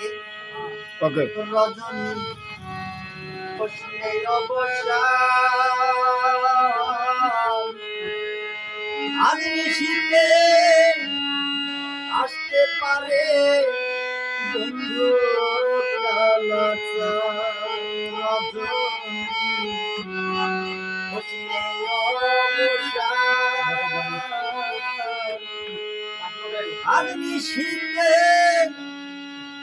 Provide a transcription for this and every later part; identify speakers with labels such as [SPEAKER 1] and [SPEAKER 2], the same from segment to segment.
[SPEAKER 1] থাকে
[SPEAKER 2] ওকে
[SPEAKER 1] রজনী প্রশ্নের আমি শীতে আসতে পারে। বন্ধু আমি শীতে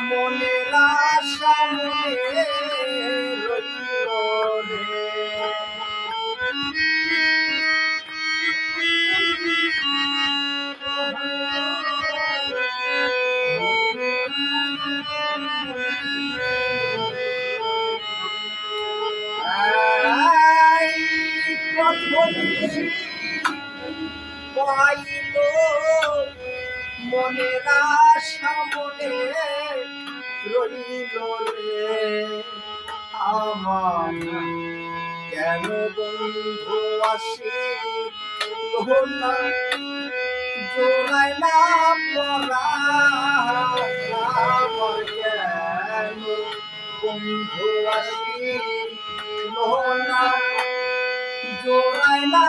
[SPEAKER 1] রে আই বন্ধনিশি পাইল মনের আশা মনে রইল রে আমার কেন বন্ধু আসে জোড়ায় না পড়া কেন বন্ধু আসে না জোড়ায় না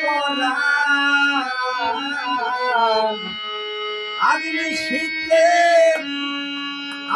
[SPEAKER 1] পড়া আগ্নি শীতে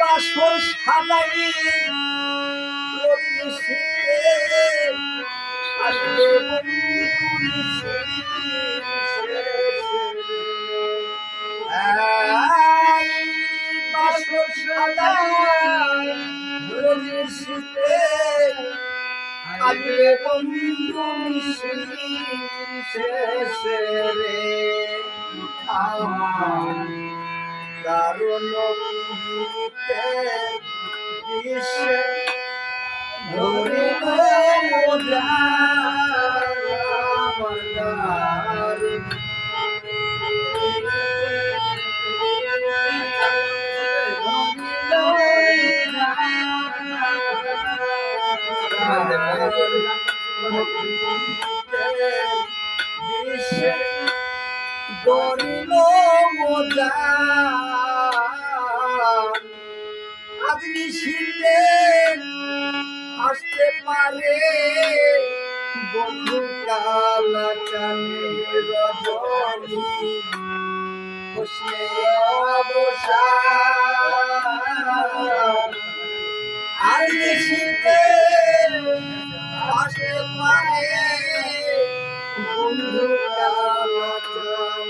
[SPEAKER 1] বাসর সাজাই বাসর সাজাই রোদিনী শীতে আসবে বন্ধু মিশ্রি শেষে রে আমার দারুণ গীতে দিশে ধরে মোজা? আমার আজকে শীতে আসতে পারে বন্ধু কালা চানে রজনী। বসে অবসান আজকে শীতে আসতে পারে বন্ধু কালা চান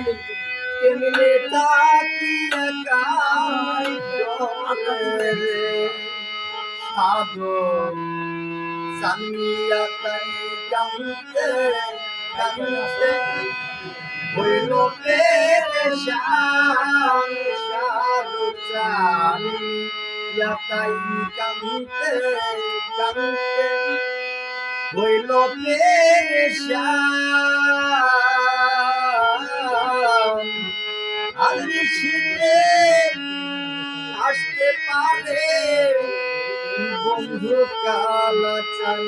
[SPEAKER 1] কেমনে তাকিয়ে কাই রে? সাধু সামিয়া তাই কামতে কামতে হইল পেরেশান সাধু সামিয়া তাই কামতে কামতে হইল পেরেশান আজরি শীতে আসতে পারে। বন্ধু কালাচান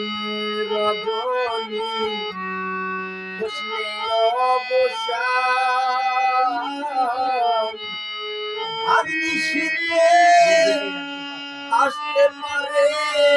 [SPEAKER 1] রজনী বসলে অবসান। আজরি শীতে আসতে পারে।